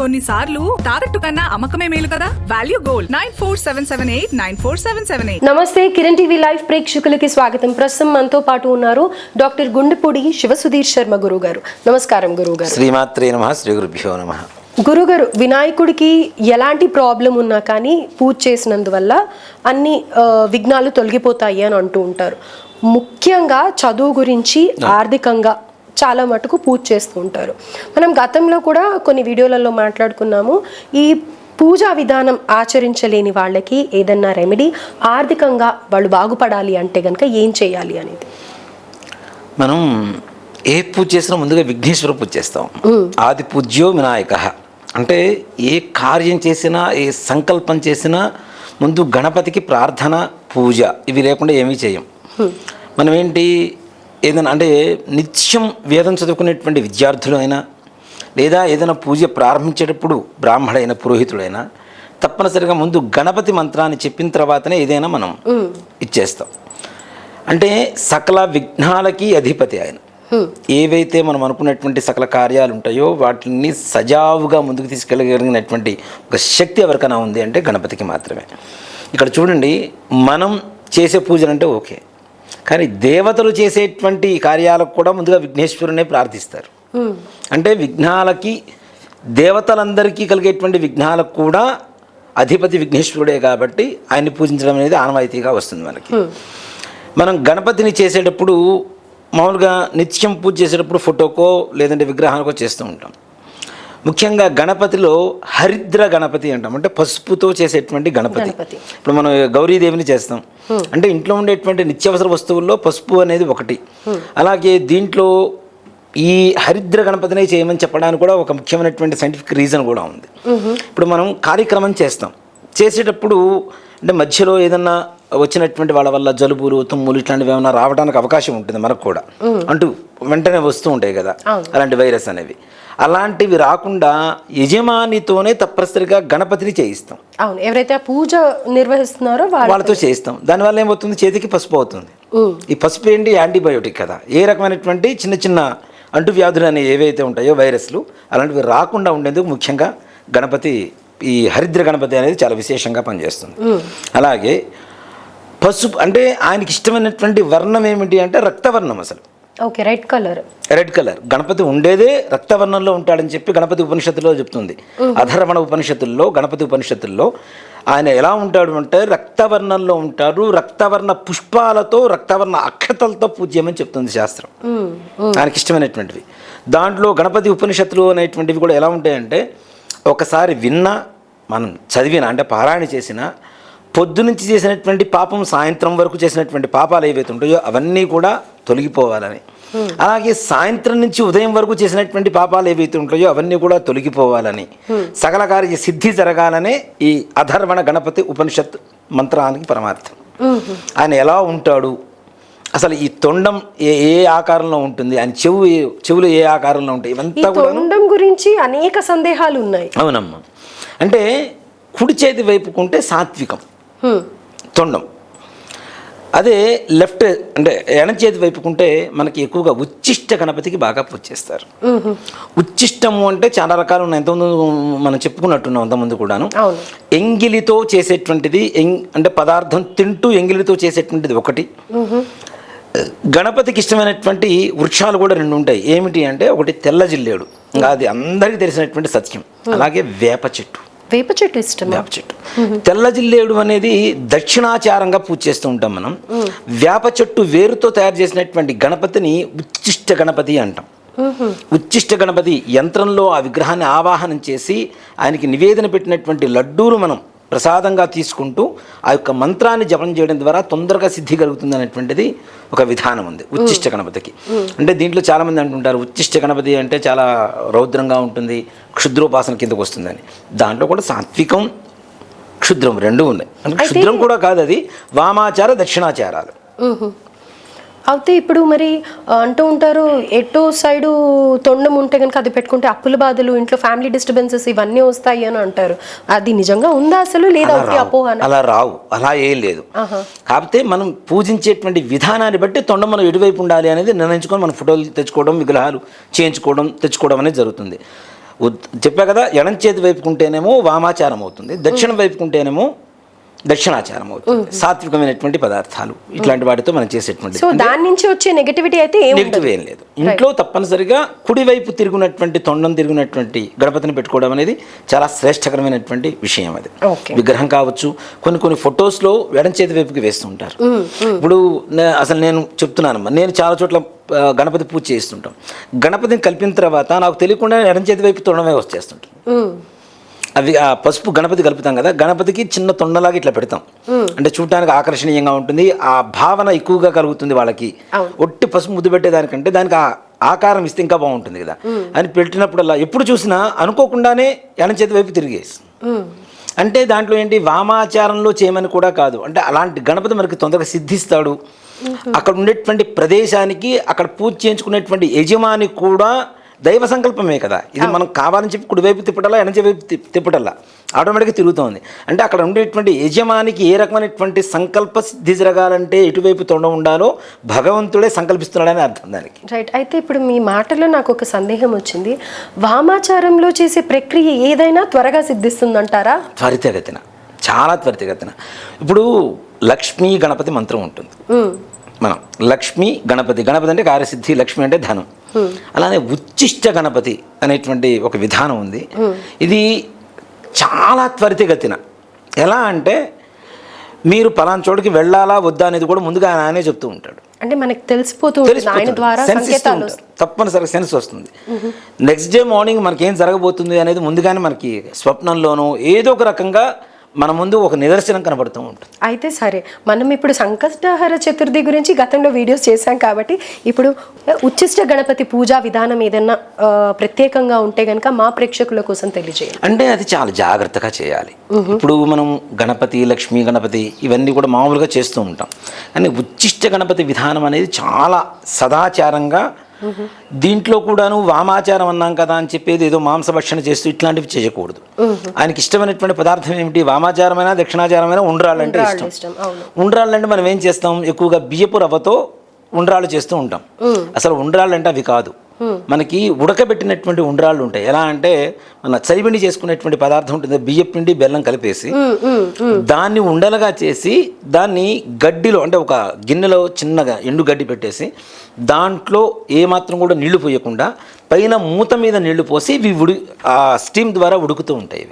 కొన్నిసార్లు తాకట్టు కన్నా అమ్మకమే మేలు కదా? Value gold nine four seven seven eight nine four seven seven eight నమస్తే కిరణ్ టీవీ లైవ్ ప్రేక్షకులకి స్వాగతం. ప్రస్తుతం మనతో పాటు ఉన్నారు డాక్టర్ గుండెపూడి శివసుధీర్ శర్మ గురువు గారు నమస్కారం గురువు గారు శ్రీమాత్రే నమ శ్రీ గురుభ్యో నమ. గురుగారు వినాయకుడికి ఎలాంటి ప్రాబ్లం ఉన్నా కానీ పూజ చేసినందువల్ల అన్ని విఘ్నాలు తొలగిపోతాయి అని అంటూ ఉంటారు. ముఖ్యంగా చదువు గురించి ఆర్థికంగా చాలా మటుకు పూజ చేస్తూ ఉంటారు. మనం గతంలో కూడా కొన్ని వీడియోలలో మాట్లాడుకున్నాము ఈ పూజా విధానం ఆచరించలేని వాళ్ళకి ఏదన్నా రెమెడీ ఆర్థికంగా వాళ్ళు బాగుపడాలి అంటే కనుక ఏం చేయాలి అనేది? మనం ఏ పూజ చేసినా ముందుగా విఘ్నేశ్వర పూజ చేస్తాం. ఆది పూజ్యో వినాయక. అంటే ఏ కార్యం చేసినా ఏ సంకల్పం చేసినా ముందు గణపతికి ప్రార్థన పూజ ఇవి లేకుండా ఏమీ చేయం. మనం ఏంటి ఏదైనా అంటే నిత్యం వేదం చదువుకునేటువంటి విద్యార్థులు అయినా లేదా ఏదైనా పూజ ప్రారంభించేటప్పుడు బ్రాహ్మడైన పురోహితుడైనా తప్పనిసరిగా ముందు గణపతి మంత్రాన్ని చెప్పిన తర్వాతనే ఏదైనా మనం ఇచ్చేస్తాం. అంటే సకల విఘ్నాలకి అధిపతి ఆయన. ఏవైతే మనం అనుకున్నటువంటి సకల కార్యాలు ఉంటాయో వాటిని సజావుగా ముందుకు తీసుకెళ్ళగలిగినటువంటి ఒక శక్తి ఎవరికైనా ఉంది అంటే గణపతికి మాత్రమే. ఇక్కడ చూడండి మనం చేసే పూజలు అంటే ఓకే. కానీ దేవతలు చేసేటువంటి కార్యాలకు కూడా ముందుగా విఘ్నేశ్వరునే ప్రార్థిస్తారు. అంటే విఘ్నాలకి దేవతలందరికీ కలిగేటువంటి విఘ్నాలకు కూడా అధిపతి విఘ్నేశ్వరుడే కాబట్టి ఆయన్ని పూజించడం అనేది ఆనవాయితీగా వస్తుంది మనకి. మనం గణపతిని చేసేటప్పుడు మామూలుగా నిత్యం పూజ చేసేటప్పుడు ఫోటోకో లేదంటే విగ్రహానికో చేస్తూ ఉంటాం. ముఖ్యంగా గణపతిలో హరిద్ర గణపతి అంటాం. అంటే పసుపుతో చేసేటువంటి గణపతి. ఇప్పుడు మనం గౌరీదేవిని చేస్తాం. అంటే ఇంట్లో ఉండేటువంటి నిత్యావసర వస్తువుల్లో పసుపు అనేది ఒకటి. అలాగే దీంట్లో ఈ హరిద్ర గణపతినే చేయమని చెప్పడానికి కూడా ఒక ముఖ్యమైనటువంటి సైంటిఫిక్ రీజన్ కూడా ఉంది. ఇప్పుడు మనం కార్యక్రమం చేస్తాం. చేసేటప్పుడు అంటే మధ్యలో ఏదన్నా వచ్చినటువంటి వాళ్ళ వల్ల జలుబులు తుమ్ములు ఇట్లాంటివి ఏమైనా రావడానికి అవకాశం ఉంటుంది మనకు కూడా. అంటూ వెంటనే వస్తూ ఉంటాయి కదా. అలాంటి వైరస్ అనేవి. అలాంటివి రాకుండా యజమానితోనే తప్పనిసరిగా గణపతిని చేయిస్తాం. అవును. ఎవరైతే ఆ పూజ నిర్వహిస్తున్నారో వాళ్ళు వాళ్ళతో చేయిస్తాం. దానివల్ల ఏమవుతుంది? చేతికి పసుపు అవుతుంది. ఈ పసుపు ఏంటి? యాంటీబయోటిక్ కదా. ఏ రకమైనటువంటి చిన్న చిన్న అంటువ్యాధులు అనేవి ఏవైతే ఉంటాయో వైరస్లు అలాంటివి రాకుండా ఉండేందుకు ముఖ్యంగా గణపతి ఈ హరిద్ర గణపతి అనేది చాలా విశేషంగా పనిచేస్తుంది. అలాగే పసుపు అంటే ఆయనకి ఇష్టమైనటువంటి వర్ణం ఏమిటి అంటే రక్తవర్ణం అసలు. Okay red colour. Red colour. Ganapati ఉండేదే రక్తవర్ణంలో ఉంటాడని చెప్పి గణపతి ఉపనిషత్తులో చెప్తుంది. అధర్వణ ఉపనిషత్తుల్లో గణపతి ఉపనిషత్తుల్లో ఆయన ఎలా ఉంటాడు అంటే రక్తవర్ణంలో ఉంటాడు రక్తవర్ణ పుష్పాలతో రక్తవర్ణ అక్షతలతో పూజ్యమని చెప్తుంది శాస్త్రం. ఆయనకి ఇష్టమైనటువంటివి దాంట్లో గణపతి ఉపనిషత్తులు అనేటువంటివి కూడా ఎలా ఉంటాయంటే ఒకసారి విన్నా మనం చదివిన అంటే పారాయణ చేసిన పొద్దునుంచి చేసినటువంటి పాపం సాయంత్రం వరకు చేసినటువంటి పాపాలు ఏవైతే ఉంటాయో అవన్నీ కూడా తొలగిపోవాలని. అలాగే సాయంత్రం నుంచి ఉదయం వరకు చేసినటువంటి పాపాలు ఏవైతే ఉంటాయో అవన్నీ కూడా తొలగిపోవాలని. సకల కార్య సిద్ధి జరగాలనే ఈ అధర్వణ గణపతి ఉపనిషత్ మంత్రానికి పరమార్థం. ఆయన ఎలా ఉంటాడు? అసలు ఈ తొండం ఏ ఏ ఆకారంలో ఉంటుంది? ఆయన చెవు చెవులు ఏ ఆకారంలో ఉంటాయి? ఇవంతా కూడా తొండం గురించి అనేక సందేహాలు ఉన్నాయి అవునమ్మా. అంటే కుడి చేతి వైపుకుంటే సాత్వికం. తొండం. అదే లెఫ్ట్ అంటే ఎడం చేతి వైపుకుంటే మనకి ఎక్కువగా ఉచ్చిష్ట గణపతికి బాగా పూజ చేస్తారు. ఉచ్చిష్టము అంటే చాలా రకాలు ఉన్నాయి. ఎంతమంది మనం చెప్పుకున్నట్టున్నాం అంతకుముందు కూడాను. ఎంగిలితో చేసేటువంటిది ఎంగ్ అంటే పదార్థం తింటూ ఎంగిలితో చేసేటువంటిది ఒకటి. గణపతికి ఇష్టమైనటువంటి వృక్షాలు కూడా రెండు ఉంటాయి. ఏమిటి అంటే ఒకటి తెల్ల జిల్లేడు. అది అందరికీ తెలిసినటువంటి సత్యం. అలాగే వేప చెట్టు. వేప చెట్టు ఇష్టం వేప చెట్టు. తెల్ల జిల్లేడు అనేది దక్షిణాచారంగా పూజ చేస్తూ ఉంటాం మనం. వేప చెట్టు వేరుతో తయారు చేసినటువంటి గణపతిని ఉచ్చిష్ట గణపతి అంటాం. ఉచ్చిష్ట గణపతి యంత్రంలో ఆ విగ్రహాన్ని ఆవాహనం చేసి ఆయనకి నివేదన పెట్టినటువంటి లడ్డూలు మనం ప్రసాదంగా తీసుకుంటూ ఆ యొక్క మంత్రాన్ని జపం చేయడం ద్వారా తొందరగా సిద్ధి కలుగుతుంది అనేటువంటిది ఒక విధానం ఉంది ఉచ్చిష్ట గణపతికి. అంటే దీంట్లో చాలామంది అంటుంటారు ఉచ్చిష్ట గణపతి అంటే చాలా రౌద్రంగా ఉంటుంది క్షుద్రోపాసన కిందకు వస్తుందని. దాంట్లో కూడా సాత్వికం క్షుద్రం రెండు ఉన్నాయి. అంటే క్షుద్రం కూడా కాదు అది వామాచార దక్షిణాచారాలు. అయితే ఇప్పుడు మరి అంటూ ఉంటారు ఎటో సైడు తొండం ఉంటే కనుక అది పెట్టుకుంటే అప్పుల బాధలు ఇంట్లో ఫ్యామిలీ డిస్టర్బెన్సెస్ ఇవన్నీ వస్తాయి అని అంటారు. అది నిజంగా ఉందా అసలు? లేదా అలా ఒకటి రావు. అపోహన? అలా రావు. అలా ఏం లేదు. కాకపోతే మనం పూజించేటువంటి విధానాన్ని బట్టి తొండ మనం ఎటువైపు ఉండాలి అనేది నిర్ణయించుకొని మనం ఫోటోలు తెచ్చుకోవడం విగ్రహాలు చేయించుకోవడం తెచ్చుకోవడం అనేది జరుగుతుంది. చెప్పా కదా ఎడం చేతి వైపుకుంటేనేమో వామాచారం అవుతుంది దక్షిణ వైపుకుంటేనేమో దక్షిణాచారం అవుతుంది. సాత్వికమైనటువంటి పదార్థాలు. ఇట్లాంటి వాటితో మనం చేసేటువంటి సో దాని నుంచి వచ్చే నెగటివిటీ అయితే నెగిటివ్ ఏం లేదు. ఇంట్లో తప్పనిసరిగా కుడివైపు తిరిగినటువంటి తొండం తిరిగినటువంటి గణపతిని పెట్టుకోవడం అనేది చాలా శ్రేష్టకరమైనటువంటి విషయం అది. విగ్రహం కావచ్చు కొన్ని కొన్ని ఫొటోస్లో ఎడం చేతి వైపుకి వేస్తుంటారు. ఇప్పుడు అసలు నేను చెప్తున్నానమ్మా నేను చాలా చోట్ల గణపతి పూజ చేస్తుంటాం. గణపతిని కలిపిన తర్వాత నాకు తెలియకుండా ఎడం చేతి వైపు తొండమే వచ్చేస్తుంటాం. అవి ఆ పసుపు గణపతి కలుపుతాం కదా గణపతికి చిన్న తొండలాగా ఇట్లా పెడతాం. అంటే చూడటానికి ఆకర్షణీయంగా ఉంటుంది ఆ భావన ఎక్కువగా కలుగుతుంది వాళ్ళకి. ఒట్టి పసుపు ముద్దు పెట్టేదానికంటే దానికి ఆ ఆకారం ఇస్తే ఇంకా బాగుంటుంది కదా. అని పెట్టినప్పుడల్లా ఎప్పుడు చూసినా అనుకోకుండానే ఎడం చేతి వైపు తిరిగేసి. అంటే దాంట్లో ఏంటి వామాచారంలో చేయమని కూడా కాదు. అంటే అలాంటి గణపతి మనకి తొందరగా సిద్ధిస్తాడు. అక్కడ ఉండేటువంటి ప్రదేశానికి అక్కడ పూజ చేయించుకునేటువంటి యజమాని కూడా దైవ సంకల్పమే కదా. ఇది మనం కావాలని చెప్పి కుడివైపు తిప్పటల్లా ఎడంచి వైపు తిప్- తిప్పటల్లా. ఆటోమేటిక్గా తిరుగుతోంది. అంటే అక్కడ ఉండేటువంటి యజమానికి ఏ రకమైనటువంటి సంకల్ప సిద్ధి జరగాలంటే ఎటువైపు తొండ ఉండాలో భగవంతుడే సంకల్పిస్తున్నాడని అర్థం దానికి. రైట్ అయితే ఇప్పుడు మీ మాటలో నాకు ఒక సందేహం వచ్చింది. వామాచారంలో చేసే ప్రక్రియ ఏదైనా త్వరగా సిద్ధిస్తుందంటారా? త్వరితగతిన. చాలా త్వరితగతిన. ఇప్పుడు లక్ష్మీ గణపతి మంత్రం ఉంటుంది. మనం లక్ష్మి గణపతి గణపతి అంటే కార్యసిద్ధి లక్ష్మి అంటే ధనం. అలానే ఉచ్చిష్ట గణపతి అనేటువంటి ఒక విధానం ఉంది. ఇది చాలా త్వరితగతిన. ఎలా అంటే మీరు పలానా చోటుకి వెళ్ళాలా వద్దా అనేది కూడా ముందుగా ఆయన ఆయనే చెప్తూ ఉంటాడు. అంటే మనకి తెలిసిపోతూ Sense ఇస్తూ. తప్పనిసరిగా సెన్స్ వస్తుంది. నెక్స్ట్ డే మార్నింగ్ మనకి ఏం జరగబోతుంది అనేది ముందుగానే మనకి స్వప్నంలోనూ ఏదో ఒక రకంగా మన ముందు ఒక నిదర్శనం కనబడుతూ ఉంటుంది. అయితే సరే మనం ఇప్పుడు సంకష్టహర చతుర్థి గురించి గతంలో వీడియోస్ చేశాం కాబట్టి ఇప్పుడు ఉచ్చిష్ట గణపతి పూజా విధానం ఏదైనా ప్రత్యేకంగా ఉంటే గనక మా ప్రేక్షకుల కోసం తెలియజేయండి. అంటే అది చాలా జాగ్రత్తగా చేయాలి. ఇప్పుడు మనం గణపతి లక్ష్మీ గణపతి ఇవన్నీ కూడా మామూలుగా చేస్తూ ఉంటాం. కానీ ఉచ్చిష్ట గణపతి విధానం అనేది చాలా సదాచారంగా దీంట్లో కూడాను వామాచారం అన్నాం కదా అని చెప్పేది ఏదో మాంసభక్షణ చేస్తూ ఇట్లాంటివి చేయకూడదు. ఆయనకి ఇష్టమైనటువంటి పదార్థం ఏమిటి? వామాచారమైనా దక్షిణాచారమైనా ఉండ్రాళ్ళంటే ఉండ్రాళ్ళు ఇష్టం. ఉండ్రాళ్ళంటే మనం ఏం చేస్తాం? ఎక్కువగా బియ్యపు రవ్వతో ఉండ్రాళ్ళు చేస్తూ ఉంటాం. అసలు ఉండ్రాళ్ళు అంటే అవి కాదు. మనకి ఉడకబెట్టినటువంటి ఉండ్రాళ్ళు ఉంటాయి. ఎలా అంటే మన చలిపిండి చేసుకునేటువంటి పదార్థం ఉంటుంది బియ్య పిండి బెల్లం కలిపేసి. దాన్ని ఉండలుగా చేసి దాన్ని గడ్డిలో అంటే ఒక గిన్నెలో చిన్నగా ఎండు గడ్డి పెట్టేసి దాంట్లో ఏమాత్రం కూడా నీళ్ళు పోయకుండా పైన మూత మీద నీళ్ళు పోసి ఇవి ఉడి ఆ స్టీమ్ ద్వారా ఉడుకుతూ ఉంటాయి.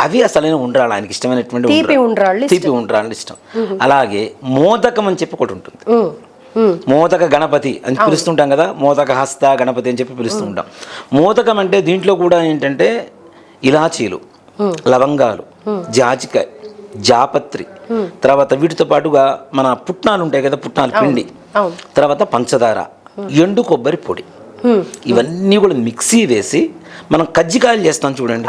అవి అసలైన ఉండ్రాళ్ళు. ఆయనకి ఇష్టమైనటువంటి తీపి ఉండ్రాళ్ళు. ఉండ్రాళ్ళు తీపి ఉండ్రాళ్ళు ఇష్టం. అలాగే మోదకం అని చెప్పి ఒకటి ఉంటుంది. మోదక గణపతి అని పిలుస్తుంటాం కదా మోదక హస్త గణపతి అని చెప్పి పిలుస్తూ ఉంటాం మోదకం అంటే దీంట్లో కూడా ఏంటంటే ఇలాచీలు లవంగాలు జాజికాయ జాపత్రి. తర్వాత వీటితో పాటుగా మన పుట్నాలు ఉంటాయి కదా పుట్నాలు పిండి. తర్వాత పంచదార ఎండు కొబ్బరి పొడి. ఇవన్నీ కూడా మిక్సీ వేసి మనం కజ్జికాయలు చేస్తాం చూడండి.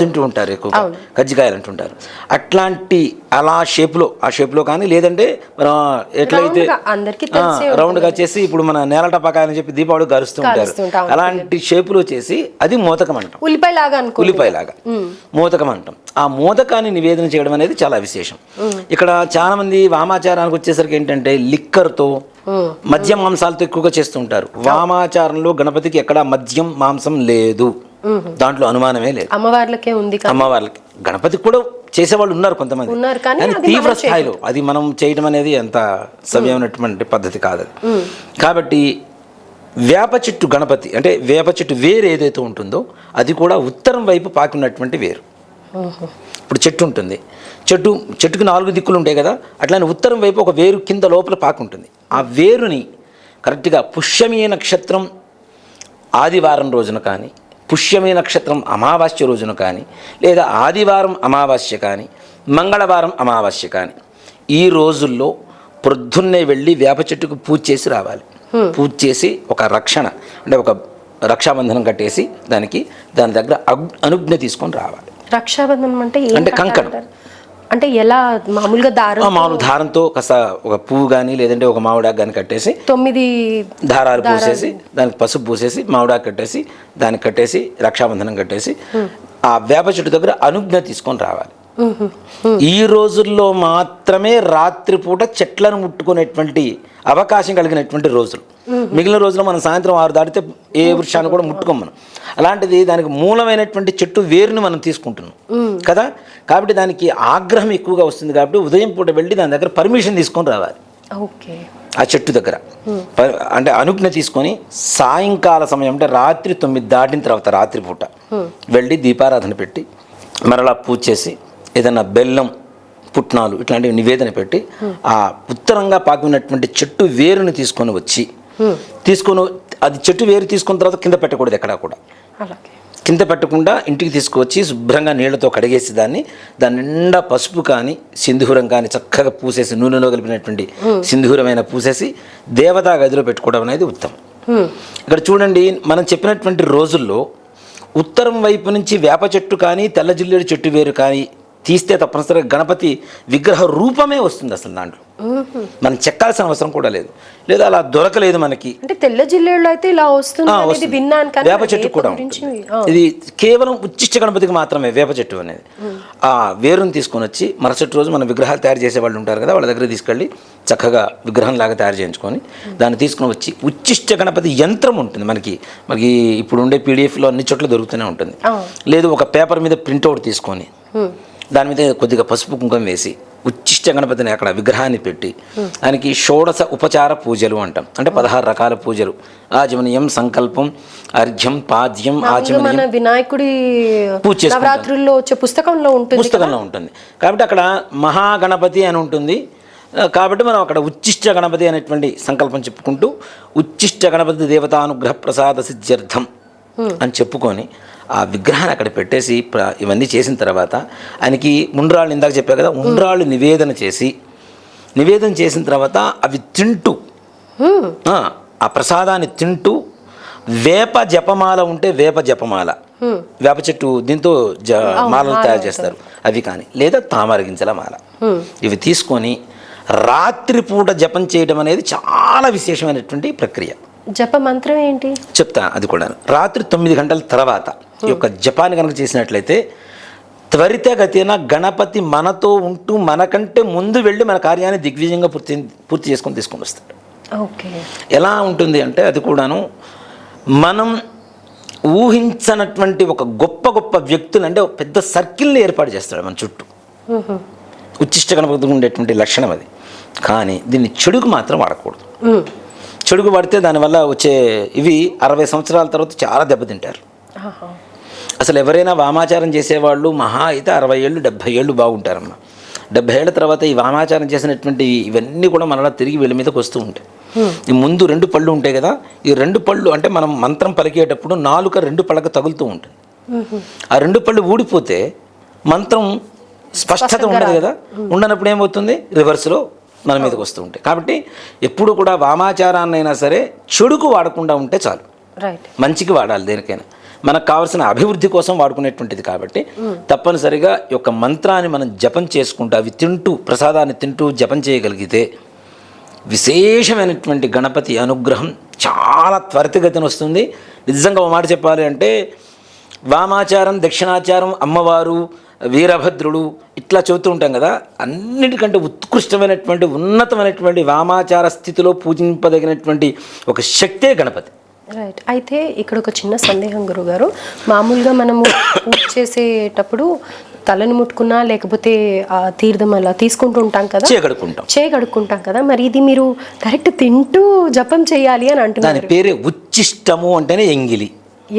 తింటూ ఉంటారు ఎక్కువగా. కజ్జికాయలు అంటుంటారు. అట్లాంటి అలా షేప్లో ఆ షేప్లో కానీ లేదంటే మనం ఎట్లయితే Round గా అందరికీ తెలిసే ఆ, రౌండ్గా చేసి ఇప్పుడు మన నేలటపాకాయ అని చెప్పి దీపావళి గరుస్తూ ఉంటారు. అలాంటి షేపులో చేసి అది మోదకం అంటాం ఉల్లిపాయ లాగా అనుకో ఉల్లిపాయలాగా. మోదకం అంటాం ఆ మోదకాన్ని నివేదన చేయడం అనేది చాలా విశేషం. ఇక్కడ చాలా మంది వామాచారానికి వచ్చేసరికి ఏంటంటే లిక్కర్తో మద్యం మాంసాలతో ఎక్కువగా చేస్తూ ఉంటారు. వామాచారంలో గణపతికి ఎక్కడ మద్యం మాంసం లేదు. దాంట్లో అనుమానమే లేదు. అమ్మవార్లకే ఉంది అమ్మవార్లకి. గణపతికి కూడా చేసేవాళ్ళు ఉన్నారు కొంతమంది. ఉన్నారు కానీ తీవ్ర స్థాయిలో అది మనం చేయడం అనేది ఎంత సవ్యమైనటువంటి పద్ధతి కాదు కాబట్టి వేప చెట్టు గణపతి అంటే వేప చెట్టు వేరు ఏదైతే ఉంటుందో అది కూడా ఉత్తరం వైపు పాకినటువంటి వేరు. ఇప్పుడు చెట్టు ఉంటుంది. చెట్టు చెట్టుకు నాలుగు దిక్కులు ఉంటాయి కదా అట్లానే ఉత్తరం వైపు ఒక వేరు కింద లోపల పాకు ఉంటుంది ఆ వేరుని కరెక్ట్గా పుష్యమీ నక్షత్రం ఆదివారం రోజున కానీ పుష్యమి నక్షత్రం అమావాస్య రోజున కానీ లేదా ఆదివారం అమావాస్య కానీ మంగళవారం అమావాస్య కానీ ఈ రోజుల్లో ప్రొద్దున్నే వెళ్ళి వేప చెట్టుకు పూజ చేసి రావాలి. పూజ చేసి ఒక రక్షణ అంటే ఒక రక్షాబంధనం కట్టేసి దానికి దాని దగ్గర అనుజ్ఞ తీసుకొని రావాలి. రక్షాబంధనం అంటే అంటే కంకణం. అంటే ఎలా మామూలుగా దారం మామూలు దారంతో కాస్త ఒక పువ్వు కానీ లేదంటే ఒక మామిడాకు కానీ కట్టేసి తొమ్మిది దారాలు పూసేసి దానికి పసుపు పూసేసి మామిడాకు కట్టేసి దానికి కట్టేసి రక్షాబంధనం కట్టేసి ఆ వేప చెట్టు దగ్గర అనుజ్ఞ తీసుకొని రావాలి. ఈ రోజుల్లో మాత్రమే రాత్రిపూట చెట్లను ముట్టుకునేటువంటి అవకాశం కలిగినటువంటి రోజులు. మిగిలిన రోజుల్లో మనం సాయంత్రం ఆరు దాటితే ఏ వృక్షాన్ని కూడా ముట్టుకోం మనం. అలాంటిది దానికి మూలమైనటువంటి చెట్టు వేరుని మనం తీసుకుంటున్నాం. కదా? కాబట్టి దానికి ఆగ్రహం ఎక్కువగా వస్తుంది కాబట్టి ఉదయం పూట వెళ్ళి దాని దగ్గర పర్మిషన్ తీసుకొని రావాలి. ఓకే. ఆ చెట్టు దగ్గర. అంటే అనుజ్ఞ తీసుకొని సాయంకాల సమయం అంటే రాత్రి తొమ్మిది దాటిన తర్వాత రాత్రి పూట వెళ్ళి దీపారాధన పెట్టి మరలా పూజ చేసి ఏదైనా బెల్లం పుట్నాలు ఇట్లాంటివి నివేదన పెట్టి ఆ ఉత్తరంగా పాకినటువంటి చెట్టు వేరుని తీసుకొని వచ్చి తీసుకొని అది చెట్టు వేరు తీసుకున్న తర్వాత కింద పెట్టకూడదు ఎక్కడా కూడా. కింద పెట్టకుండా ఇంటికి తీసుకువచ్చి శుభ్రంగా నీళ్ళతో కడిగేసి దాన్ని దాని నిండా పసుపు కానీ సింధూరం కానీ చక్కగా పూసేసి నూనెలో కలిపినటువంటి సింధూరమైన పూసేసి దేవతా గదిలో పెట్టుకోవడం అనేది ఉత్తమం. ఇక్కడ చూడండి మనం చెప్పినటువంటి రోజుల్లో ఉత్తరం వైపు నుంచి వేప చెట్టు కానీ తెల్ల జిల్లేడు చెట్టు వేరు కానీ తీస్తే తప్పనిసరిగా గణపతి విగ్రహ రూపమే వస్తుంది అసలు దాంట్లో. మనం చెక్కాల్సిన అవసరం కూడా లేదు. లేదా అలా దొరకలేదు మనకి. అంటే తెల్ల జిల్లేళ్ళు అయితే ఇలా వస్తుంది. విన్నాను వేప చెట్టు కూడా. ఇది కేవలం ఉచ్చిష్ట గణపతికి మాత్రమే వేప చెట్టు అనేది. ఆ వేరుని తీసుకొని వచ్చి మరుసటి రోజు మన విగ్రహాలు తయారు చేసే వాళ్ళు ఉంటారు కదా వాళ్ళ దగ్గర తీసుకెళ్ళి చక్కగా విగ్రహం లాగా తయారు చేయించుకొని దాన్ని తీసుకొని వచ్చి ఉచ్చిష్ట గణపతి యంత్రం ఉంటుంది మనకి. మనకి ఇప్పుడు ఉండే పీడిఎఫ్లో అన్ని చోట్ల దొరుకుతూనే ఉంటుంది. లేదు ఒక పేపర్ మీద ప్రింట్అవుట్ తీసుకొని. దాని మీద కొద్దిగా పసుపు కుంకుమ వేసి ఉచ్చిష్ట గణపతిని అక్కడ విగ్రహాన్ని పెట్టి ఆయనకి షోడశ ఉపచార పూజలు అంటాం. అంటే పదహారు రకాల పూజలు. ఆచమనీయం సంకల్పం అర్ఘ్యం పాద్యం ఆచమనీయం మన వినాయకుడి పూజ. నవరాత్రుల్లో వచ్చే పుస్తకంలో ఉంటుంది పుస్తకంలో ఉంటుంది. కాబట్టి అక్కడ మహాగణపతి అని ఉంటుంది. కాబట్టి మనం అక్కడ ఉచ్చిష్ట గణపతి అనేటువంటి సంకల్పం చెప్పుకుంటూ ఉచ్చిష్ట గణపతి దేవతానుగ్రహ ప్రసాద సిద్ధ్యర్థం అని చెప్పుకొని ఆ విగ్రహాన్ని అక్కడ పెట్టేసి ఇవన్నీ చేసిన తర్వాత ఆయనకి ఉండ్రాళ్ళు ఇందాక చెప్పా కదా ఉండ్రాళ్ళు నివేదన చేసి నివేదన చేసిన తర్వాత అవి తింటూ. ఆ, ప్రసాదాన్ని తింటూ వేప జపమాల ఉంటే వేప జపమాల. వేప చెట్టు దీంతో జ మాలలు తయారు చేస్తారు. అవి కానీ లేదా తామర గింజల మాల ఇవి తీసుకొని రాత్రిపూట జపం చేయడం అనేది చాలా విశేషమైనటువంటి ప్రక్రియ. జప మంత్రం ఏంటి? చెప్తా అది కూడా రాత్రి తొమ్మిది గంటల తర్వాత ఈ యొక్క జపాన్ని కనుక చేసినట్లయితే త్వరితగతిన గణపతి మనతో ఉంటూ మనకంటే ముందు వెళ్ళి మన కార్యాన్ని దిగ్విజయంగా పూర్తి పూర్తి చేసుకొని తీసుకొని వస్తాడు. ఓకే. ఎలా ఉంటుంది అంటే అది కూడాను మనం ఊహించనటువంటి ఒక గొప్ప గొప్ప వ్యక్తులు అంటే ఒక పెద్ద సర్కిల్ని ఏర్పాటు చేస్తాడు మన చుట్టూ. ఉచ్చిష్ట గణపతికి ఉండేటువంటి లక్షణం అది. కానీ దీన్ని చెడుకు మాత్రం వాడకూడదు. హ్మ్. చెడుకు వాడితే దానివల్ల వచ్చే ఇవి అరవై సంవత్సరాల తర్వాత చాలా దెబ్బతింటారు. అసలు ఎవరైనా వామాచారం చేసేవాళ్ళు మహా అయితే అరవై ఏళ్ళు డెబ్భై ఏళ్ళు బాగుంటారమ్మా. డెబ్భై ఏళ్ళ తర్వాత ఈ వామాచారం చేసినటువంటి ఇవన్నీ కూడా మనలా తిరిగి వీళ్ళ మీదకి వస్తూ ఉంటాయి. ఈ ముందు రెండు పళ్ళు ఉంటాయి కదా ఈ రెండు పళ్ళు అంటే మనం మంత్రం పలికేటప్పుడు నాలుక రెండు పళ్ళకు తగులుతూ ఉంటుంది. ఆ రెండు పళ్ళు ఊడిపోతే మంత్రం స్పష్టత ఉండదు కదా ఉండనప్పుడు ఏమవుతుంది? రివర్స్లో మన మీదకి వస్తూ ఉంటాయి. కాబట్టి ఎప్పుడు కూడా వామాచారాన్నైనా సరే చెడుకు వాడకుండా ఉంటే చాలు. రైట్ మంచికి వాడాలి దేనికైనా. మనకు కావాల్సిన అభివృద్ధి కోసం వాడుకునేటువంటిది కాబట్టి తప్పనిసరిగా ఈ యొక్క మంత్రాన్ని మనం జపం చేసుకుంటూ అవి తింటూ ప్రసాదాన్ని తింటూ జపం చేయగలిగితే విశేషమైనటువంటి గణపతి అనుగ్రహం చాలా త్వరితగతిన వస్తుంది. నిజంగా ఒక మాట చెప్పాలి అంటే వామాచారం దక్షిణాచారం అమ్మవారు వీరభద్రుడు ఇట్లా చెబుతూ ఉంటాం కదా అన్నిటికంటే ఉత్కృష్టమైనటువంటి ఉన్నతమైనటువంటి వామాచార స్థితిలో పూజింపదగినటువంటి ఒక శక్తే గణపతి. రైట్ అయితే ఇక్కడ ఒక చిన్న సందేహం గురుగారు. మామూలుగా మనము పూజ చేసేటప్పుడు తలని ముట్టుకున్నా లేకపోతే ఆ తీర్థం అలా తీసుకుంటూ ఉంటాం కదా చేయగడుకుంటాం చేయగడుక్కుంటాం కదా మరి ఇది మీరు డైరెక్ట్ తింటూ జపం చేయాలి అని దాని అంటున్నారు పేరే ఉచ్చిష్టము అంటేనే ఎంగిలి.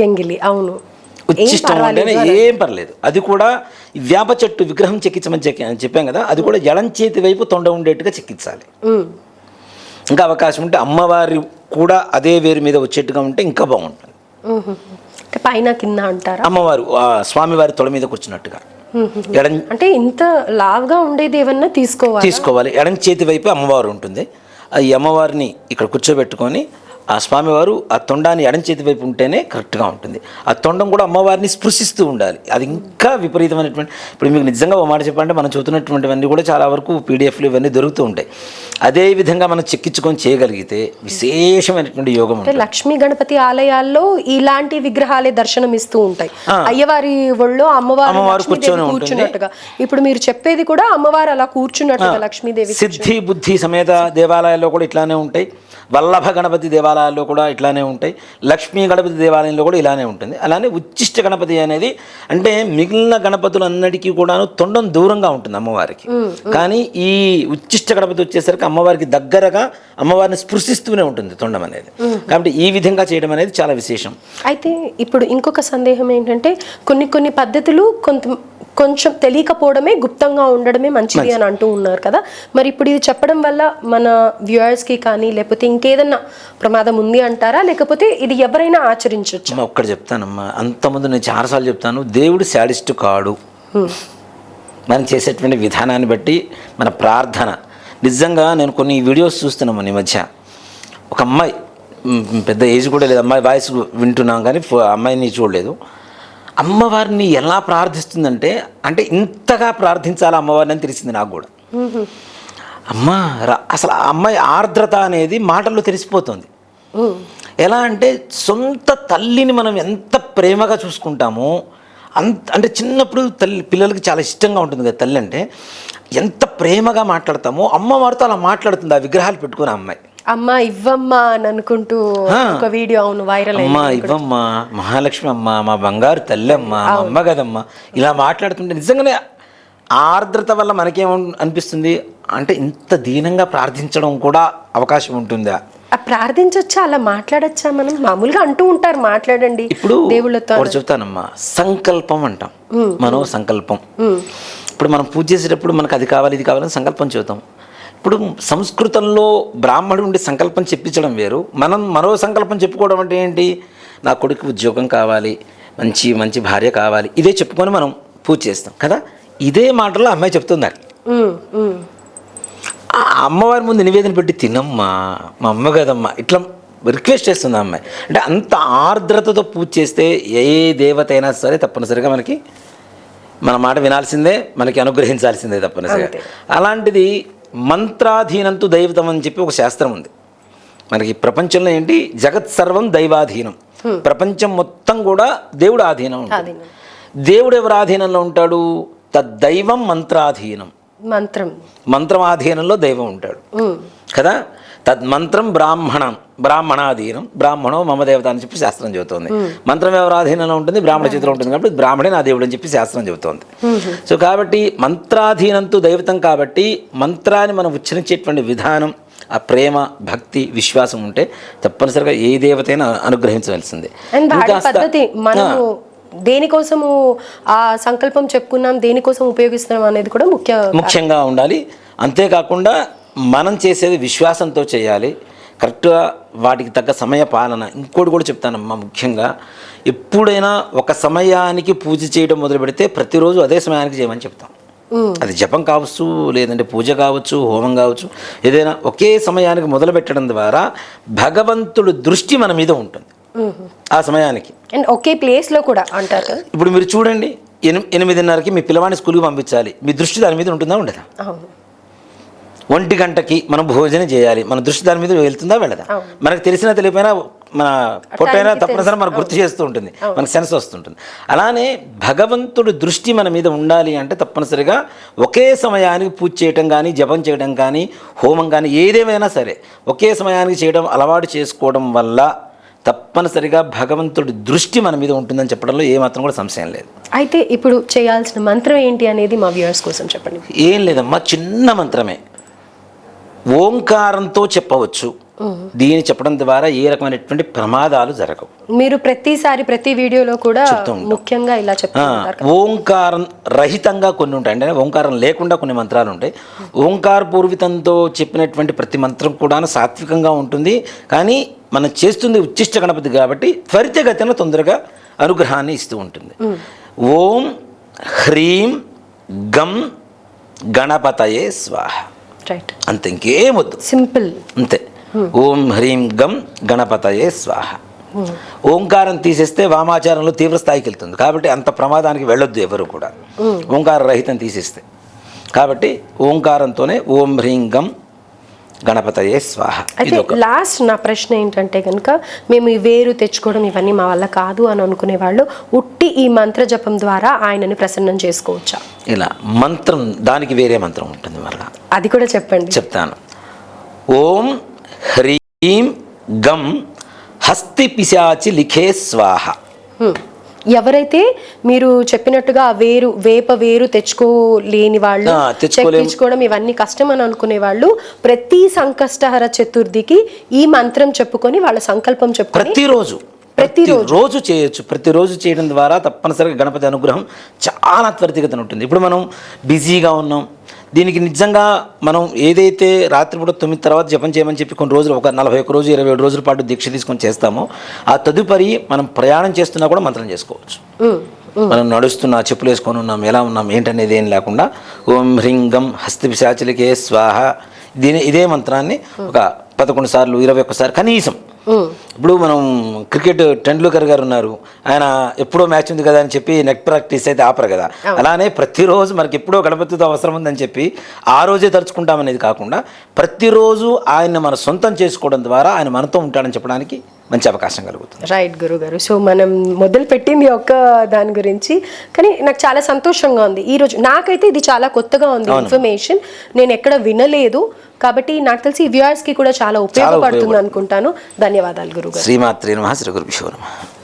ఎంగిలి అవును. ఉచ్చిష్టం పర్వాలేదు ఏం పర్లేదు. అది కూడా వేప చెట్టు విగ్రహం చెక్కించమని చెప్పాం కదా అది కూడా ఎడం చేతి వైపు తొండ ఉండేట్టుగా చెక్కించాలి. ఇంకా అవకాశం ఉంటే అమ్మవారి కూడా అదే వేరు మీద వచ్చేట్టుగా ఉంటే ఇంకా బాగుంటుంది. పైన కింద అంటారా? అమ్మవారు ఆ స్వామివారి తొడ మీద కూర్చున్నట్టుగా. ఎడం అంటే ఇంత లావుగా ఉండేది ఏమన్నా తీసుకోవాలి? తీసుకోవాలి. ఎడం చేతి వైపు అమ్మవారు ఉంటుంది. ఆ ఈ అమ్మవారిని ఇక్కడ కూర్చోబెట్టుకొని ఆ స్వామివారు ఆ తొండాన్ని ఎడం చేతి వైపు ఉంటేనే కరెక్ట్గా ఉంటుంది. ఆ తొండం కూడా అమ్మవారిని స్పృశిస్తూ ఉండాలి. అది ఇంకా విపరీతమైనటువంటి ఇప్పుడు మీకు నిజంగా ఒక మాట చెప్పాలంటే మనం చూస్తున్నటువంటివన్నీ కూడా చాలా వరకు పీడిఎఫ్లు ఇవన్నీ దొరుకుతూ ఉంటాయి. అదే విధంగా మనం చెక్కించుకొని చేయగలిగితే విశేషమైనటువంటి యోగం అంటే లక్ష్మీ గణపతి ఆలయాల్లో ఇలాంటి విగ్రహాలే దర్శనం ఇస్తూ ఉంటాయి. అయ్యవారి ఒళ్ళో అమ్మవారు అమ్మవారు కూర్చొని. కూర్చున్నట్టుగా. ఇప్పుడు మీరు చెప్పేది కూడా అమ్మవారు అలా కూర్చున్నట్టుగా లక్ష్మీదేవి సిద్ధి బుద్ధి సమేత దేవాలయాల్లో కూడా ఇట్లానే ఉంటాయి. వల్లభ గణపతి దేవాలయాల్లో కూడా ఇట్లానే ఉంటాయి. లక్ష్మీ గణపతి దేవాలయంలో కూడా ఇలానే ఉంటుంది. అలానే ఉచ్చిష్ట గణపతి అనేది అంటే మిగిలిన గణపతులన్నిటికీ కూడాను తొండం దూరంగా ఉంటుంది అమ్మవారికి. కానీ ఈ ఉచ్చిష్ట గణపతి వచ్చేసరికి అమ్మవారికి దగ్గరగా అమ్మవారిని స్పృశిస్తూనే ఉంటుంది తొండం అనేది. కాబట్టి ఈ విధంగా చేయడం అనేది చాలా విశేషం. అయితే ఇప్పుడు ఇంకొక సందేహం ఏంటంటే కొన్ని కొన్ని పద్ధతులు కొంత కొంచెం తెలియకపోవడమే గుప్తంగా ఉండడమే మంచిది అని అంటూ ఉన్నారు కదా. మరి ఇప్పుడు ఇది చెప్పడం వల్ల మన వ్యూయర్స్కి కానీ లేకపోతే ఇంకేదన్నా ప్రమాదం ఉంది అంటారా? లేకపోతే ఇది ఎవరైనా ఆచరించవచ్చు ఒక్కటి చెప్తానమ్మా. అంతకుముందు నేను చాలాసార్లు చెప్తాను దేవుడు శాడిస్ట్ కాడు. మనం చేసేటువంటి విధానాన్ని బట్టి మన ప్రార్థన. నిజంగా నేను కొన్ని వీడియోస్ చూస్తున్నాము ఈ మధ్య. ఒక అమ్మాయి పెద్ద ఏజ్ కూడా లేదు. అమ్మాయి వాయిస్ వింటున్నాం కానీ అమ్మాయిని చూడలేదు. అమ్మవారిని ఎలా ప్రార్థిస్తుందంటే అంటే ఇంతగా ప్రార్థించాలి అమ్మవారిని అని తెలిసింది నాకు కూడా. అమ్మ రా- అసలు ఆ అమ్మాయి ఆర్ద్రత అనేది మాటల్లో తెలిసిపోతుంది. ఎలా అంటే సొంత తల్లిని మనం ఎంత ప్రేమగా చూసుకుంటామో అంత అంటే చిన్నప్పుడు తల్లి పిల్లలకి చాలా ఇష్టంగా ఉంటుంది కదా తల్లి అంటే ఎంత ప్రేమగా మాట్లాడతామో అమ్మవారితో అలా మాట్లాడుతుంది ఆ విగ్రహాలు పెట్టుకుని అమ్మాయి. అమ్మ ఇవ్వమ్మా అని అనుకుంటూ. ఒక వీడియో అవును వైరల్ అమ్మ ఇవ్వమ్మా మహాలక్ష్మి అమ్మ మా బంగారు తల్లి అమ్మ మా అమ్మ కదమ్మా ఇలా మాట్లాడుతుంటే నిజంగానే ఆర్ద్రత వల్ల మనకేమ అనిపిస్తుంది? అంటే ఇంత దీనంగా ప్రార్థించడం కూడా అవకాశం ఉంటుందా? ప్రార్థించొచ్చా? అలా మాట్లాడొచ్చా మనం? మామూలుగా అంటూ ఉంటారు మాట్లాడండి. ఇప్పుడు దేవుళ్ళతో చెప్తానమ్మా. సంకల్పం అంటాం. మనో సంకల్పం ఇప్పుడు మనం పూజ చేసేటప్పుడు మనకు అది కావాలి ఇది కావాలని సంకల్పం చెబుతాం ఇప్పుడు సంస్కృతంలో బ్రాహ్మడు ఉండి సంకల్పం చెప్పించడం వేరు. మనం మరో సంకల్పం చెప్పుకోవడం అంటే ఏంటి? నా కొడుకు ఉద్యోగం కావాలి మంచి మంచి భార్య కావాలి ఇదే చెప్పుకొని మనం పూజ చేస్తాం కదా? ఇదే మాటలో అమ్మాయి చెప్తుంది అమ్మవారి ముందు నివేదన పెట్టి తినమ్మా మా అమ్మ కదమ్మా ఇట్లా రిక్వెస్ట్ చేస్తుంది అమ్మాయి. అంటే అంత ఆర్ద్రతతో పూజ చేస్తే ఏ దేవత అయినా సరే తప్పనిసరిగా మనకి మన మాట వినాల్సిందే మనకి అనుగ్రహించాల్సిందే తప్పనిసరిగా. అలాంటిది మంత్రాధీనంతో దైవతం అని చెప్పి ఒక శాస్త్రం ఉంది. మనకి ప్రపంచంలో ఏంటి? జగత్ సర్వం దైవాధీనం. ప్రపంచం మొత్తం కూడా దేవుడు ఆధీనం. దేవుడు ఎవరు ఆధీనంలో ఉంటాడు? తద్దైవం మంత్రాధీనం. మంత్రం. మంత్రం ఆధీనంలో దైవం ఉంటాడు. కదా? తద్మంత్రం బ్రాహ్మణం. బ్రాహ్మణాధీనం. బ్రాహ్మణో మమ దేవత అని చెప్పి శాస్త్రం చెబుతోంది. మంత్రం ఎవరి ఆధీనంలో ఉంటుంది? బ్రాహ్మణ చేతిలో ఉంటుంది కాబట్టి బ్రాహ్మణే నా దేవుడు అని చెప్పి శాస్త్రం చెబుతోంది. సో కాబట్టి మంత్రాధీనంతో దైవతం కాబట్టి మంత్రాన్ని మనం ఉచ్చరించేటువంటి విధానం ఆ ప్రేమ భక్తి విశ్వాసం ఉంటే తప్పనిసరిగా ఏ దేవతైనా అనుగ్రహించవలసిందే. దేనికోసము ఆ. సంకల్పం చెప్పుకున్నాం దేనికోసం ఉపయోగిస్తున్నాం అనేది కూడా ముఖ్య ముఖ్యంగా ఉండాలి. అంతేకాకుండా మనం చేసేది విశ్వాసంతో చేయాలి. కరెక్ట్గా వాటికి తగ్గ సమయ పాలన. ఇంకోటి కూడా చెప్తానమ్మా ముఖ్యంగా ఎప్పుడైనా ఒక సమయానికి పూజ చేయడం మొదలు పెడితే ప్రతిరోజు అదే సమయానికి చేయమని చెప్తాం. అది జపం కావచ్చు లేదంటే పూజ కావచ్చు హోమం కావచ్చు ఏదైనా ఒకే సమయానికి మొదలు పెట్టడం ద్వారా భగవంతుడు దృష్టి మన మీద ఉంటుంది. ఆ సమయానికి. అండ్ ఒకే ప్లేస్లో కూడా అంటారు. ఇప్పుడు మీరు చూడండి ఎనిమి ఎనిమిదిన్నరకి మీ పిల్లవాడిని స్కూల్కి పంపించాలి. మీ దృష్టి దాని మీద ఉంటుందా ఉండదా? ఒంటి గంటకి మనం భోజనం చేయాలి. మన దృష్టి దాని మీద వెళ్తుందా వెళ్ళదా. మనకు తెలిసినా తెలియపోయినా మన పొట్టైనా తప్పనిసరి మనకు గుర్తు చేస్తూ ఉంటుంది. మనకు సెన్స్ వస్తుంటుంది. అలానే భగవంతుడు దృష్టి మన మీద ఉండాలి అంటే తప్పనిసరిగా ఒకే సమయానికి పూజ చేయటం కానీ జపం చేయడం కానీ హోమం కానీ ఏదేమైనా సరే ఒకే సమయానికి చేయడం అలవాటు చేసుకోవడం వల్ల తప్పనిసరిగా భగవంతుడి దృష్టి మన మీద ఉంటుందని చెప్పడంలో ఏమాత్రం కూడా సంశయం లేదు. అయితే ఇప్పుడు చేయాల్సిన మంత్రం ఏంటి అనేది మా వ్యూయర్స్ కోసం చెప్పండి. ఏం లేదమ్మా చిన్న మంత్రమే. ఓంకారంతో చెప్పవచ్చు. దీన్ని చెప్పడం ద్వారా ఏ రకమైనటువంటి ప్రమాదాలు జరగవు. మీరు ప్రతిసారి ప్రతి వీడియోలో కూడా. ముఖ్యంగా ఇలా చెప్తూ ఆ, ఉంటారు కదా. ఓంకారం రహితంగా కొన్ని ఉంటాయి. అంటే ఓంకారం లేకుండా కొన్ని మంత్రాలు ఉంటాయి. ఓంకార పూర్వితంతో చెప్పినటువంటి ప్రతి మంత్రం కూడా సాత్వికంగా ఉంటుంది. కానీ మనం చేస్తుంది ఉచ్చిష్ట గణపతి కాబట్టి త్వరితగతిన తొందరగా అనుగ్రహాన్ని ఇస్తూ ఉంటుంది. ఓం హ్రీం గం గణపతయే స్వాహ. రైట్ అంత ఇంకేం వద్దు. సింపుల్ అంతే. ఓం హ్రీం గం గణపతయే స్వాహ. ఓంకారం తీసేస్తే వామాచారంలో తీవ్ర స్థాయికి వెళ్తుంది. కాబట్టి అంత ప్రమాదానికి వెళ్ళొద్దు ఎవరు కూడా. ఓంకార రహితం తీసేస్తే. కాబట్టి ఓంకారంతోనే ఓం హ్రీం గం గణపతయే స్వాహ. అయితే లాస్ట్ నా ప్రశ్న ఏంటంటే కనుక మేము ఈ వేరు తెచ్చుకోవడం ఇవన్నీ మా వల్ల కాదు అని అనుకునే వాళ్ళు ఉట్టి ఈ మంత్ర జపం ద్వారా ఆయనని ప్రసన్నం చేసుకోవచ్చా? ఇలా మంత్రం దానికి వేరే మంత్రం ఉంటుంది మళ్ళా అది కూడా చెప్పండి. చెప్తాను. ఓం హ్రీం గం హస్తి పిశాచి లిఖే స్వాహ. ఎవరైతే మీరు చెప్పినట్టుగా వేరు వేప వేరు తెచ్చుకోలేని వాళ్ళు. తెచ్చుకోవడం ఇవన్నీ కష్టం అని అనుకునే వాళ్ళు ప్రతి సంకష్టహర చతుర్థికి ఈ మంత్రం చెప్పుకొని వాళ్ళ సంకల్పం చెప్పుకొని ప్రతిరోజు ప్రతిరోజు. రోజు చేయొచ్చు ప్రతిరోజు చేయడం ద్వారా తప్పనిసరిగా గణపతి అనుగ్రహం చాలా త్వరితగతిన ఉంటుంది ఇప్పుడు మనం బిజీగా ఉన్నాం దీనికి నిజంగా మనం ఏదైతే రాత్రిపూట తొమ్మిది తర్వాత జపం చేయమని చెప్పి కొన్ని రోజులు ఒక నలభై ఒక్క రోజు ఇరవై ఏడు రోజుల పాటు దీక్ష తీసుకొని చేస్తామో ఆ తదుపరి మనం ప్రయాణం చేస్తున్నా కూడా మంత్రం చేసుకోవచ్చు. మనం నడుస్తున్నా చెప్పులు వేసుకొని ఉన్నాం ఎలా ఉన్నాం ఏంటనేది ఏం లేకుండా ఓం హ్రింగం హస్తి పిశాచులకే స్వాహ దీని ఇదే మంత్రాన్ని ఒక పదకొండు సార్లు ఇరవై ఒక్కసారి కనీసం. ఇప్పుడు మనం క్రికెట్ టెండూల్కర్ గారు ఉన్నారు. ఆయన ఎప్పుడో మ్యాచ్ ఉంది కదా అని చెప్పి నెట్ ప్రాక్టీస్ అయితే ఆపరు కదా. అలానే ప్రతిరోజు మనకి ఎప్పుడో గణపతితో అవసరం ఉందని చెప్పి ఆ రోజే తలుచుకుంటామనేది కాకుండా ప్రతిరోజు ఆయన మన సొంతం చేసుకోవడం ద్వారా ఆయన మనతో ఉంటాడని చెప్పడానికి మంచి అవకాశం కలుగుతుంది. రైట్ గురు గారు సో మనం మొదలు పెట్టింది ఒక్క దాని గురించి. కానీ నాకు చాలా సంతోషంగా ఉంది. ఈ రోజు నాకైతే ఇది చాలా కొత్తగా ఉంది ఇన్ఫర్మేషన్ నేను ఎక్కడ వినలేదు. కాబట్టి నాకు తెలిసి వ్యూయర్స్కి కూడా చాలా ఉపయోగపడుతుంది అనుకుంటాను. ధన్యవాదాలు గురుగారు. శ్రీమాత్రే నమ శ్రీ గురుభ్యో నమః.